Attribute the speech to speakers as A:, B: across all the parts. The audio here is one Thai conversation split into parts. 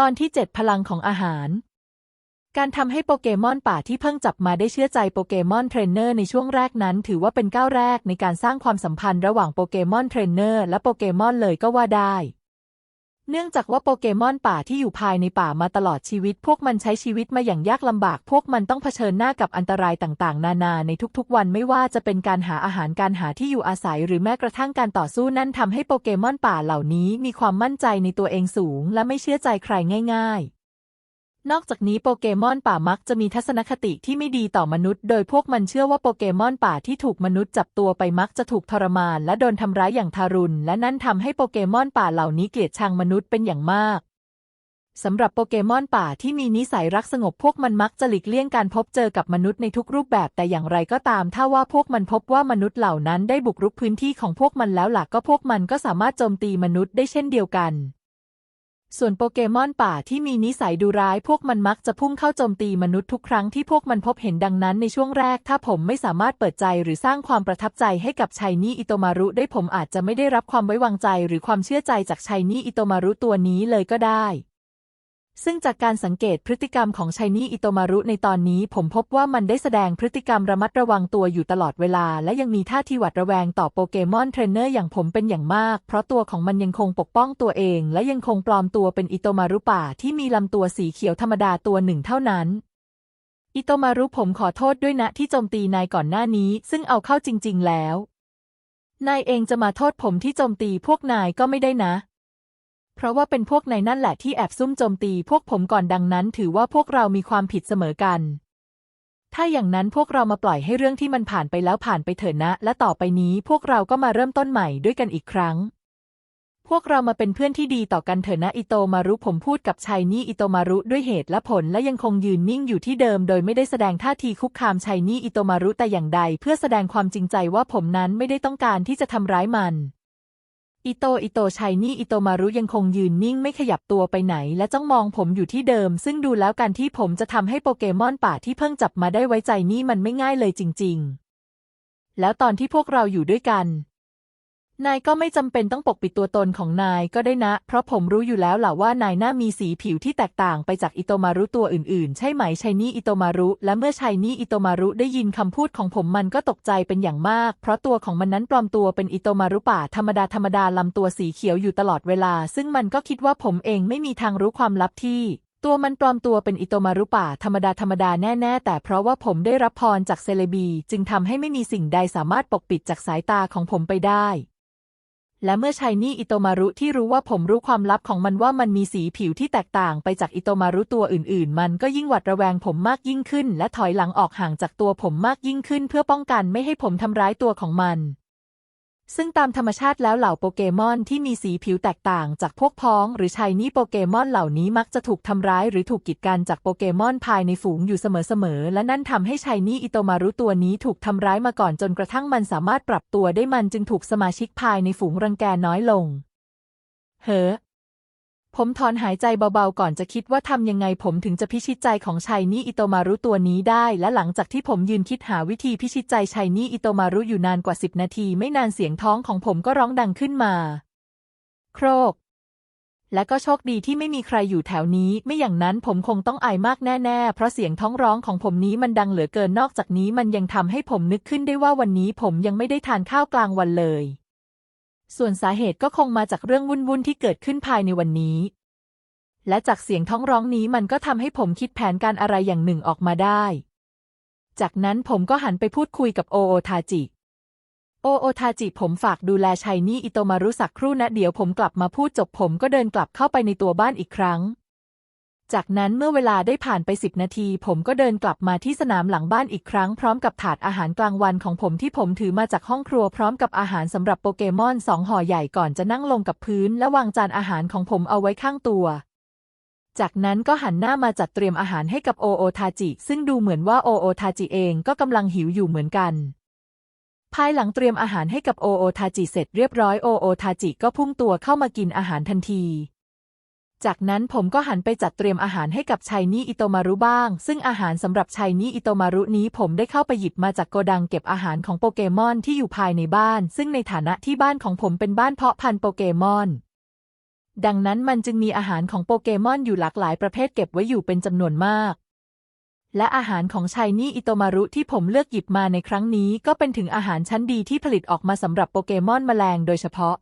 A: ตอนที่ 7 พลังของอาหาร การทำให้โปเกมอนป่าที่เพิ่งจับมาได้เชื่อใจโปเกมอนเทรนเนอร์ในช่วงแรกนั้น ถือว่าเป็นก้าวแรกในการสร้างความสัมพันธ์ระหว่างโปเกมอนเทรนเนอร์และโปเกมอนเลยก็ว่าได้ เนื่องจากว่าโปเกมอนป่าที่อยู่ภายในป่ามาตลอดชีวิต พวกมันใช้ชีวิตมาอย่างยากลำบาก พวกมันต้องเผชิญหน้ากับอันตรายต่างๆ นานาในทุกๆ วันไม่ว่าจะเป็นการหาอาหารการหาที่อยู่อาศัย หรือแม้กระทั่งการต่อสู้นั่นทำให้โปเกมอนป่าเหล่านี้มีความมั่นใจในตัวเองสูง และไม่เชื่อใจใครง่าย ๆ นอกจากนี้โปเกมอนป่ามักจะมีทัศนคติที่ไม่ดีต่อมนุษย์ โดยพวกมันเชื่อว่าโปเกมอนป่าที่ถูกมนุษย์จับตัวไปมักจะถูกทรมาน และโดนทำร้ายอย่างทารุณ และนั่นทำให้โปเกมอนป่าเหล่านี้เกลียดชังมนุษย์เป็นอย่างมากสำหรับโปเกมอนป่าที่มีนิสัยรักสงบพวกมันมักจะหลีกเลี่ยงการพบเจอกับมนุษย์ในทุกรูปแบบแต่อย่างไรก็ตาม ถ้าว่าพวกมันพบว่ามนุษย์เหล่านั้นได้บุกรุกพื้นที่ของพวกมันแล้วหลักก็พวกมันก็สามารถโจมตีมนุษย์ได้เช่นเดียวกัน ส่วนโปเกมอนป่าที่มีนิสัยดุร้ายพวกมันมักจะพุ่งเข้าโจมตีมนุษย์ทุกครั้งที่พวกมันพบเห็นดังนั้นในช่วงแรก ถ้าผมไม่สามารถเปิดใจหรือสร้างความประทับใจให้กับชัยนี่อิโตมารุได้ผมอาจจะไม่ได้รับความไว้วางใจ หรือความเชื่อใจจากชัยนี่อิโตมารุตัวนี้เลยก็ได้ ซึ่งจากการสังเกตพฤติกรรมของชัยนี่อิโตมารุในตอนนี้ผมพบว่ามันได้แสดงพฤติกรรมระมัดระวังตัวอยู่ตลอดเวลา และยังมีท่าทีหวาดระแวงต่อโปเกมอนเทรนเนอร์อย่างผมเป็นอย่างมาก เพราะตัวของมันยังคงปกป้องตัวเอง และยังคงปลอมตัวเป็นอิโตมารุป่าที่มีลำตัวสีเขียวธรรมดาตัวหนึ่งเท่านั้นอิโตมารุผมขอโทษด้วยนะที่โจมตีนายก่อนหน้านี้ ซึ่งเอาเข้าจริง ๆ แล้ว นายเองจะมาโทษผมที่โจมตีพวกนายก็ไม่ได้นะ เพราะว่าเป็นพวกในนั่นแหละที่แอบซุ่มโจมตีพวกผมก่อนดังนั้น ถือว่าพวกเรามีความผิดเสมอกัน ถ้าอย่างนั้นพวกเรามาปล่อยให้เรื่องที่มันผ่านไปแล้วผ่านไปเถอะนะ และต่อไปนี้พวกเราก็มาเริ่มต้นใหม่ด้วยกันอีกครั้ง พวกเรามาเป็นเพื่อนที่ดีต่อกันเถอะนะอิโตมารุผมพูดกับชายนี่อิโตมารุด้วยเหตุและผลและยังคงยืนนิ่งอยู่ที่เดิม โดยไม่ได้แสดงท่าทีคุกคามชายนี่อิโตมารุแต่อย่างใด เพื่อแสดงความจริงใจว่าผมนั้นไม่ได้ต้องการที่จะทำร้ายมัน อิโตอิโตชัยนี่อิโตมารุยังคงยืนนิ่งไม่ขยับตัวไปไหน และจ้องมองผมอยู่ที่เดิม ซึ่งดูแล้วการที่ผมจะทำให้โปเกมอนป่าที่เพิ่งจับมาได้ไว้ใจนี่มันไม่ง่ายเลยจริง ๆ แล้วตอนที่พวกเราอยู่ด้วยกัน นายก็ไม่จำเป็นต้องปกปิดตัวตนของนายก็ได้นะ เพราะผมรู้อยู่แล้วล่ะว่านายหน่ามีสีผิวที่แตกต่างไปจากอิโตมารุตัวอื่นๆ ใช่ไหมชัยนี่อิโตมารุ และเมื่อชัยนี่อิโตมารุได้ยินคำพูดของผมมันก็ตกใจเป็นอย่างมาก เพราะตัวของมันนั้นปลอมตัวเป็นอิโตมารุป่าธรรมดาธรรมดาลำตัวสีเขียวอยู่ตลอดเวลา ซึ่งมันก็คิดว่าผมเองไม่มีทางรู้ความลับที่ตัวมันปลอมตัวเป็นอิโตมารุป่าธรรมดาธรรมดาแน่ ๆ แต่เพราะว่าผมได้รับพรจากเซเลบี จึงทำให้ไม่มีสิ่งใดสามารถปกปิดจากสายตาของผมไปได้ และเมื่อชายนี่อิโตมารุที่รู้ว่าผมรู้ความลับของมันว่ามันมีสีผิวที่แตกต่างไปจากอิโตมารุตัวอื่น ๆ มันก็ยิ่งหวัดระแวงผมมากยิ่งขึ้น และถอยหลังออกห่างจากตัวผมมากยิ่งขึ้น เพื่อป้องกันไม่ให้ผมทำร้ายตัวของมัน ซึ่งตามธรรมชาติแล้วเหล่าโปเกมอนที่มีสีผิวแตกต่างจากพวกพ้อง หรือชายนี่โปเกมอนเหล่านี้มักจะถูกทำร้ายหรือถูกกีดกันจากโปเกมอนภายในฝูงอยู่เสมอๆ และนั่นทำให้ชายนี่อิโตมารุตัวนี้ถูกทำร้ายมาก่อนจนกระทั่งมันสามารถปรับตัวได้มันจึงถูกสมาชิกภายในฝูงรังแกน้อยลงเฮ้อ ผมถอนหายใจเบาๆก่อนจะคิดว่าทำยังไงผมถึงจะพิชิตใจของชายนี่อิโตมารุตัวนี้ได้ และหลังจากที่ผมยืนคิดหาวิธีพิชิตใจชายนี่อิโตมารุอยู่นานกว่าสิบนาที ไม่นานเสียงท้องของผมก็ร้องดังขึ้นมา โครก และก็โชคดีที่ไม่มีใครอยู่แถวนี้ ไม่อย่างนั้นผมคงต้องอายมากแน่ๆ เพราะเสียงท้องร้องของผมนี้มันดังเหลือเกินนอกจากนี้มันยังทำให้ผมนึกขึ้นได้ว่าวันนี้ผมยังไม่ได้ทานข้าวกลางวันเลย ส่วนสาเหตุก็คงมาจากเรื่องวุ่นวุ่นที่เกิดขึ้นภายในวันนี้ และจากเสียงท้องร้องนี้มันก็ทำให้ผมคิดแผนการอะไรอย่างหนึ่งออกมาได้ จากนั้นผมก็หันไปพูดคุยกับโอโอทาจิ โอโอทาจิผมฝากดูแลชัยนี่อิโตมารุสักครู่นะเดี๋ยวผมกลับมาพูดจบผมก็เดินกลับเข้าไปในตัวบ้านอีกครั้ง จากนั้นเมื่อเวลาได้ผ่านไปสิบนาที ผมก็เดินกลับมาที่สนามหลังบ้านอีกครั้งพร้อมกับถาดอาหารกลางวันของผมที่ผมถือมาจากห้องครัวพร้อมกับอาหารสำหรับโปเกมอนสองห่อใหญ่ก่อนจะนั่งลงกับพื้น และวางจานอาหารของผมเอาไว้ข้างตัว จากนั้นก็หันหน้ามาจัดเตรียมอาหารให้กับโอโอทาจิ ซึ่งดูเหมือนว่าโอโอทาจิเองก็กำลังหิวอยู่เหมือนกันภายหลังเตรียมอาหารให้กับโอโอทาจิเสร็จเรียบร้อยโอโอทาจิก็พุ่งตัวเข้ามากินอาหารทันที จากนั้นผมก็หันไปจัดเตรียมอาหารให้กับชัยนี่อิโตมารุบ้าง ซึ่งอาหารสำหรับชัยนี่อิโตมารุนี้ผมได้เข้าไปหยิบมาจากโกดังเก็บอาหารของโปเกมอนที่อยู่ภายในบ้าน ซึ่งในฐานะที่บ้านของผมเป็นบ้านเพาะพันธุ์โปเกมอน ดังนั้นมันจึงมีอาหารของโปเกมอนอยู่หลากหลายประเภทเก็บไว้อยู่เป็นจำนวนมาก และอาหารของชายนี่อิโตมารุที่ผมเลือกหยิบมาในครั้งนี้ ก็เป็นถึงอาหารชั้นดีที่ผลิตออกมาสำหรับโปเกมอนแมลงโดยเฉพาะ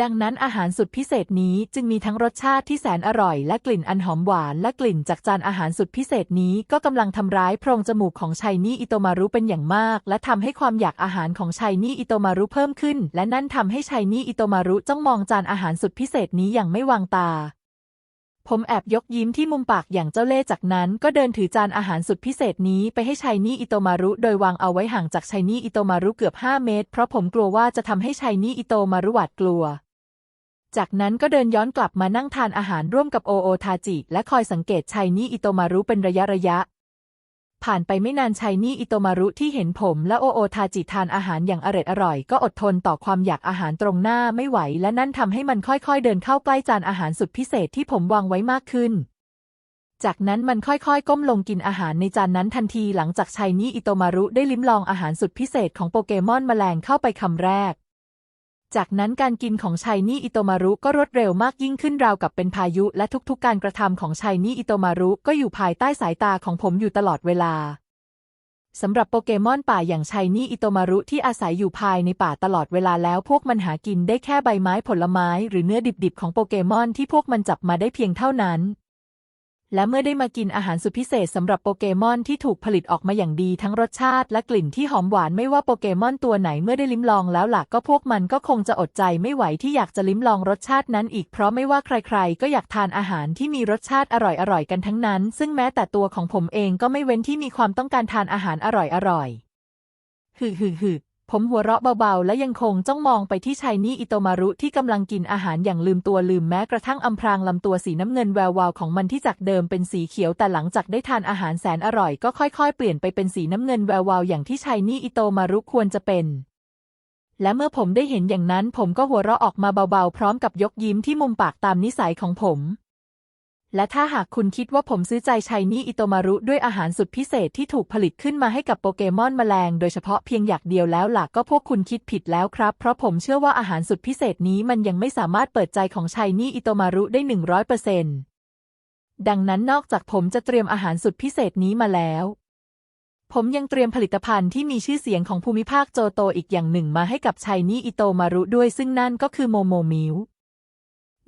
A: ดังนั้นอาหารสุดพิเศษนี้จึงมีทั้งรสชาติที่แสนอร่อยและกลิ่นอันหอมหวานและกลิ่นจากจานอาหารสุดพิเศษนี้ก็กำลังทำร้ายโพรงจมูกของชายนี่อิโตมารุเป็นอย่างมาก และทำให้ความอยากอาหารของชายนี่อิโตมารุเพิ่มขึ้น และนั่นทำให้ชายนี่อิโตมารุจ้องมองจานอาหารสุดพิเศษนี้อย่างไม่วางตา ผมแอบยกยิ้มที่มุมปากอย่างเจ้าเล่ห์จากนั้น ก็เดินถือจานอาหารสุดพิเศษนี้ไปให้ชายนี่อิโตมารุ โดยวางเอาไว้ห่างจากชายนี่อิโตมารุเกือบ 5 เมตร เพราะผมกลัวว่าจะทำให้ชายนี่อิโตมารุหวาดกลัว จากนั้นก็เดินย้อนกลับมานั่งทานอาหารร่วมกับโอโอทาจิ และคอยสังเกตชายนี่อิโตมารุเป็นระยะระยะ ผ่านไปไม่นานชายนี่อิโตมารุที่เห็นผม และโอโอทาจิทานอาหารอย่างอร็ดอร่อย ก็อดทนต่อความอยากอาหารตรงหน้าไม่ไหว และนั่นทำให้มันค่อยๆ เดินเข้าใกล้จานอาหารสุดพิเศษที่ผมวางไว้มากขึ้น จากนั้นมันค่อยๆ ก้มลงกินอาหารในจานนั้นทันทีหลังจากชายนี่อิโตมารุได้ลิ้มลองอาหารสุดพิเศษของโปเกมอนแมลงเข้าไปคำแรก จากนั้นการกินของชายนี่อิโตมารุก็รวดเร็วมากยิ่งขึ้นราวกับเป็นพายุและทุกๆ การกระทำของชายนี่อิโตมารุก็อยู่ภายใต้สายตาของผมอยู่ตลอดเวลาสำหรับโปเกมอนป่าอย่างชายนี่อิโตมารุที่อาศัยอยู่ภายในป่าตลอดเวลาแล้วพวกมันหากินได้แค่ใบไม้ผลไม้ หรือเนื้อดิบๆของโปเกมอนที่พวกมันจับมาได้เพียงเท่านั้น และเมื่อได้มากินอาหารสุดพิเศษสำหรับโปเกมอนที่ถูกผลิตออกมาอย่างดีทั้งรสชาติและกลิ่นที่หอมหวานไม่ว่าโปเกมอนตัวไหนเมื่อได้ลิ้มลองแล้วหล่ะก็พวกมันก็คงจะอดใจไม่ไหวที่อยากจะลิ้มลองรสชาตินั้นอีกเพราะไม่ว่าใครๆ ก็อยากทานอาหารที่มีรสชาติอร่อยๆกันทั้งนั้น ซึ่งแม้แต่ตัวของผมเองก็ไม่เว้นที่มีความต้องการทานอาหารอร่อยๆ ฮึฮึฮึ ผมหัวเราะเบาๆ และยังคงจ้องมองไปที่ชายนี่อิโตมารุที่กำลังกินอาหารอย่างลืมตัวลืมแม้กระทั่งอำพรางลำตัวสีน้ำเงินแวววาวของมันที่จากเดิมเป็นสีเขียวแต่หลังจากได้ทานอาหารแสนอร่อยก็ค่อยๆ เปลี่ยนไปเป็นสีน้ำเงินแวววาวอย่างที่ชายนี่อิโตมารุควรจะเป็น และเมื่อผมได้เห็นอย่างนั้นผมก็หัวเราะออกมาเบาๆ พร้อมกับยกยิ้มที่มุมปากตามนิสัยของผม และถ้าหากคุณคิดว่าผมซื้อใจชายนี่อิโตมารุด้วยอาหารสุดพิเศษที่ถูกผลิตขึ้นมาให้กับโปเกมอนแมลง โดยเฉพาะเพียงอย่ากเดียวแล้วล่ะก็พวกคุณคิดผิดแล้วครับ เพราะผมเชื่อว่าอาหารสุดพิเศษนี้มันยังไม่สามารถเปิดใจของชายนี่อิโตมารุได้หนึ่งร้อยเปอร์เซ็นต์ดังนั้นนอกจากผมจะเตรียมอาหารสุดพิเศษนี้มาแล้ว ผมยังเตรียมผลิตภัณฑ์ที่มีชื่อเสียงของภูมิภาคโจโตอีกอย่างหนึ่งมาให้กับชายนี่อิโตมารุด้วยซึ่งนั่นก็คือโมโมมิล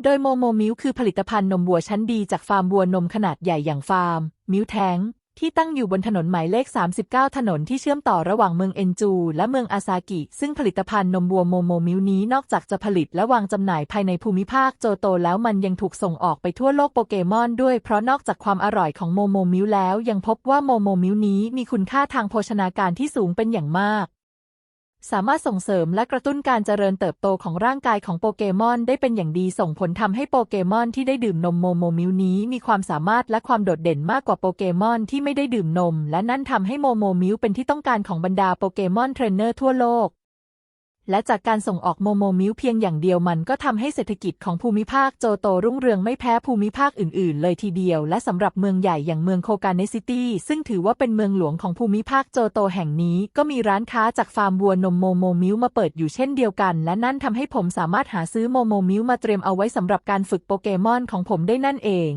A: โดยโมโมมิลคือผลิตภัณฑ์นมวัวชั้นดีจากฟาร์มวัวนมขนาดใหญ่อย่างฟาร์ม มิลแทงที่ตั้งอยู่บนถนนหมายเลข 39 ถนนที่เชื่อมต่อระหว่างเมืองเอนจู และเมืองอาซากิ ซึ่งผลิตภัณฑ์นมวัวโมโมมิลนี้นอกจากจะผลิตและวางจำหน่ายภายในภูมิภาคโจโตแล้วมันยังถูกส่งออกไปทั่วโลกโปเกมอนด้วย เพราะนอกจากความอร่อยของโมโมมิลแล้ว ยังพบว่าโมโมมิลนี้มีคุณค่าทางโภชนาการที่สูงเป็นอย่างมาก สามารถส่งเสริมและกระตุ้นการเจริญเติบโตของร่างกายของโปเกมอนได้เป็นอย่างดีส่งผลทำให้โปเกมอนที่ได้ดื่มนมโมโมมิลนี้ มีความสามารถและความโดดเด่นมากกว่าโปเกมอนที่ไม่ได้ดื่มนม และนั่นทำให้โมโมมิลเป็นที่ต้องการของบรรดาโปเกมอนเทรนเนอร์ทั่วโลก และจากการส่งออกโมโมมิลเพียงอย่างเดียวมันก็ทำให้เศรษฐกิจของภูมิภาคโจโตรุ่งเรืองไม่แพ้ภูมิภาคอื่น ๆ เลยทีเดียว และสำหรับเมืองใหญ่อย่างเมืองโคกาเนซิตี้ ซึ่งถือว่าเป็นเมืองหลวงของภูมิภาคโจโตแห่งนี้ ก็มีร้านค้าจากฟาร์มวัวนมโมโมมิลมาเปิดอยู่เช่นเดียวกัน และนั่นทำให้ผมสามารถหาซื้อโมโมมิลมาเตรียมเอาไว้สำหรับการฝึกโปเกมอนของผมได้นั่นเอง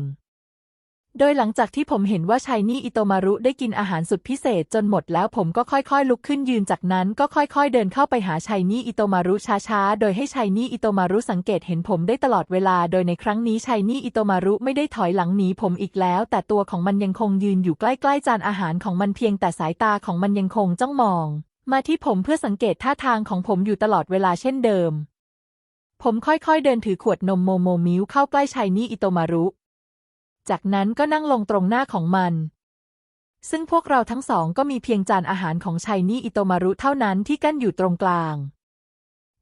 A: โดยหลังจากที่ผมเห็นว่าชายนี่อิโตมารุได้กินอาหารสุดพิเศษจนหมดแล้วผมก็ค่อยๆ ลุกขึ้นยืนจากนั้นก็ค่อยๆ เดินเข้าไปหาชายนี่อิโตมารุช้าๆ โดยให้ชายนี่อิโตมารุสังเกตเห็นผมได้ตลอดเวลา โดยในครั้งนี้ชายนี่อิโตมารุไม่ได้ถอยหลังหนีผมอีกแล้ว แต่ตัวของมันยังคงยืนอยู่ใกล้ๆ จานอาหารของมันเพียงแต่สายตาของมันยังคงจ้องมอง มาที่ผมเพื่อสังเกตท่าทางของผมอยู่ตลอดเวลาเช่นเดิม ผมค่อยๆ เดินถือขวดนมโมโมมิลเข้าใกล้ชายนี่อิโตมารุ จากนั้นก็นั่งลงตรงหน้าของมัน ซึ่งพวกเราทั้งสองก็มีเพียงจานอาหารของชายนี่อิโตมารุเท่านั้นที่กั้นอยู่ตรงกลาง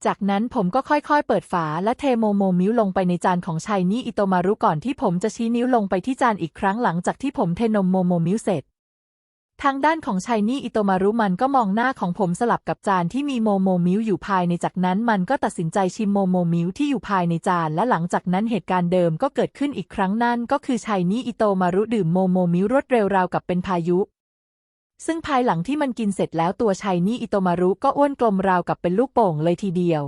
A: จากนั้นผมก็ค่อยๆ เปิดฝาและเทโมโมมิวลงไปในจานของชายนี่อิโตมารุก่อนที่ผมจะชี้นิ้วลงไปที่จานอีกครั้งหลังจากที่ผมเทนมโมโมมิวเสร็จ ทางด้านของชายนี่อิโตมารุมันก็มองหน้าของผมสลับกับจานที่มีโมโมมิลอยู่ภายในจากนั้นมันก็ตัดสินใจชิมโมโมมิลที่อยู่ภายในจาน และหลังจากนั้นเหตุการณ์เดิมก็เกิดขึ้นอีกครั้งนั่นก็คือชายนี่อิโตมารุดื่มโมโมมิลรวดเร็วราวกับเป็นพายุ ซึ่งภายหลังที่มันกินเสร็จแล้วตัวชายนี่อิโตมารุก็อ้วนกลมราวกับเป็นลูกโป่งเลยทีเดียว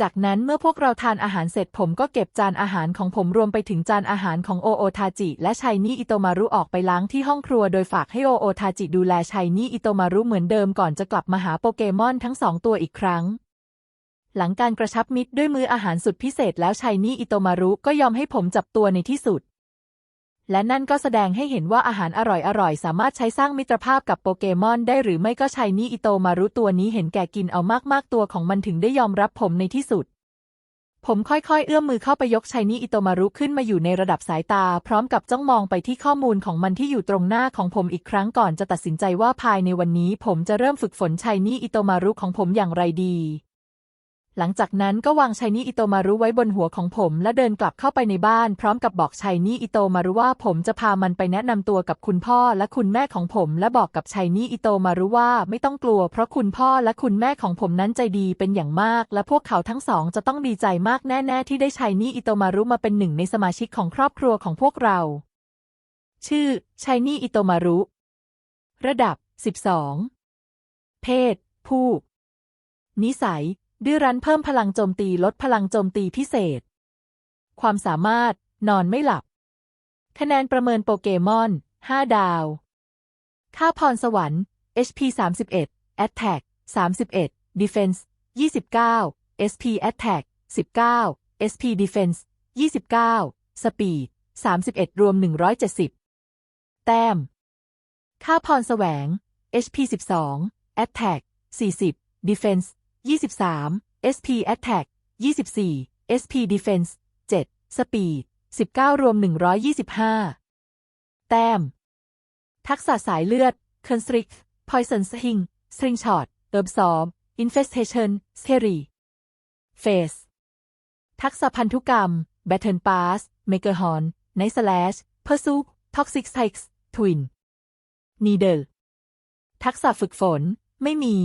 A: จากนั้นเมื่อพวกเราทานอาหารเสร็จผมก็เก็บจานอาหารของผมรวมไปถึงจานอาหารของโอโอทาจิ และชัยนี่อิโตมารุออกไปล้างที่ห้องครัวโดยฝากให้โอโอทาจิดูแลชัยนี่อิโตมารุเหมือนเดิมก่อนจะกลับมาหาโปเกมอนทั้งสองตัวอีกครั้ง หลังการกระชับมิตรด้วยมืออาหารสุดพิเศษแล้วชัยนี่อิโตมารุก็ยอมให้ผมจับตัวในที่สุด และนั่นก็แสดงให้เห็นว่าอาหารอร่อยๆ สามารถใช้สร้างมิตรภาพกับโปเกมอนได้หรือไม่ก็ชัยนี่อิโตมารุตัวนี้เห็นแก่กินเอามากๆตัวของมันถึงได้ยอมรับผมในที่สุด ผมค่อยๆ เอื้อมมือเข้าไปยกชัยนี่อิโตมารุขึ้นมาอยู่ในระดับสายตา พร้อมกับจ้องมองไปที่ข้อมูลของมันที่อยู่ตรงหน้าของผมอีกครั้งก่อนจะตัดสินใจว่าภายในวันนี้ ผมจะเริ่มฝึกฝนชัยนี่อิโตมารุของผมอย่างไรดี หลังจากนั้นก็วางชัยนี่อิโตมารุไว้บนหัวของผม และเดินกลับเข้าไปในบ้าน พร้อมกับบอกชัยนี่อิโตมารุว่าผมจะพามันไปแนะนำตัวกับคุณพ่อและคุณแม่ของผม และบอกกับชัยนี่อิโตมารุว่าไม่ต้องกลัว เพราะคุณพ่อและคุณแม่ของผมนั้นใจดีเป็นอย่างมาก และพวกเขาทั้งสองจะต้องดีใจมากแน่ ๆ ที่ได้ชัยนี่อิโตมารุมาเป็นหนึ่งในสมาชิกของครอบครัวของพวกเรา ชื่อชัยนี่อิโตมารุระดับ 12 เพศ ผู้ นิสัย ดื้อรั้นเพิ่มพลังโจมตีลดพลังโจมตีพิเศษ ความสามารถ นอนไม่หลับ คะแนนประเมินโปเกมอน 5 ดาว ค่าพรสวรรค์ HP 31 Attack 31 Defense 29 SP Attack 19 SP Defense 29 Speed 31 รวม 170 แต้ม ค่าพรแสวง HP 12 Attack 40 Defense 23 SP Attack 24 SP Defense 7 Speed 19 รวม 125 แต้ม ทักษะสายเลือด Constrict Poison Sting String Shot Herb Storm Infestation Scary Face ทักษะพันธุกรรม Battle Pass Maker Horn Night Slash Pursuit Toxic Sykes Twin Needle ทักษะฝึกฝน ไม่มี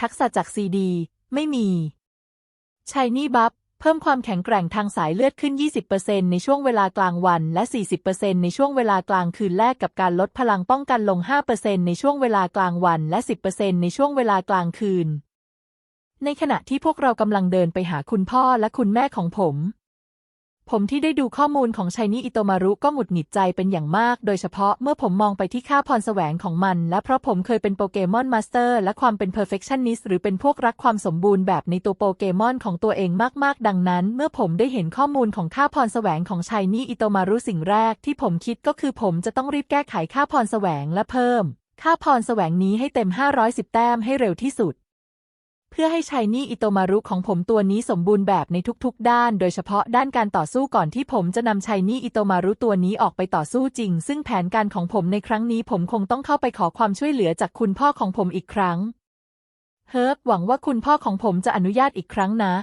A: ทักษะจากซีดี ไม่มีชายนี่บัฟเพิ่มความแข็งแกร่งทางสายเลือดขึ้น 20%ในช่วงเวลากลางวัน และ 40%ในช่วงเวลากลางคืนแลกกับการลดพลังป้องกันลง 5%ในช่วงเวลากลางวัน และ 10%ในช่วงเวลากลางคืน ในขณะที่พวกเรากำลังเดินไปหาคุณพ่อและคุณแม่ของผม ผมที่ได้ดูข้อมูลของชัยนิอิโตมารุก็หงุดหงิดใจเป็นอย่างมาก โดยเฉพาะเมื่อผมมองไปที่ค่าพรแสวงของมัน และเพราะผมเคยเป็นโปเกมอนมาสเตอร์และความเป็น perfectionist หรือเป็นพวกรักความสมบูรณ์แบบในตัวโปเกมอนของตัวเองมากๆ ดังนั้น เมื่อผมได้เห็นข้อมูลของค่าพรแสวงของชัยนิอิโตมารุสิ่งแรกที่ผมคิดก็คือผมจะต้องรีบแก้ไขค่าพรแสวงและเพิ่ม ค่าพรแสวงนี้ให้เต็ม 510 แต้มให้เร็วที่สุด เพื่อให้ชายนี่อิโตมารุของผมตัวนี้สมบูรณ์แบบในทุกๆ ด้าน โดยเฉพาะด้านการต่อสู้ก่อนที่ผมจะนำชายนี่อิโตมารุตัวนี้ออกไปต่อสู้จริง ซึ่งแผนการของผมในครั้งนี้ผมคงต้องเข้าไปขอความช่วยเหลือจากคุณพ่อของผมอีกครั้ง เฮิร์บหวังว่าคุณพ่อของผมจะอนุญาตอีกครั้งนะ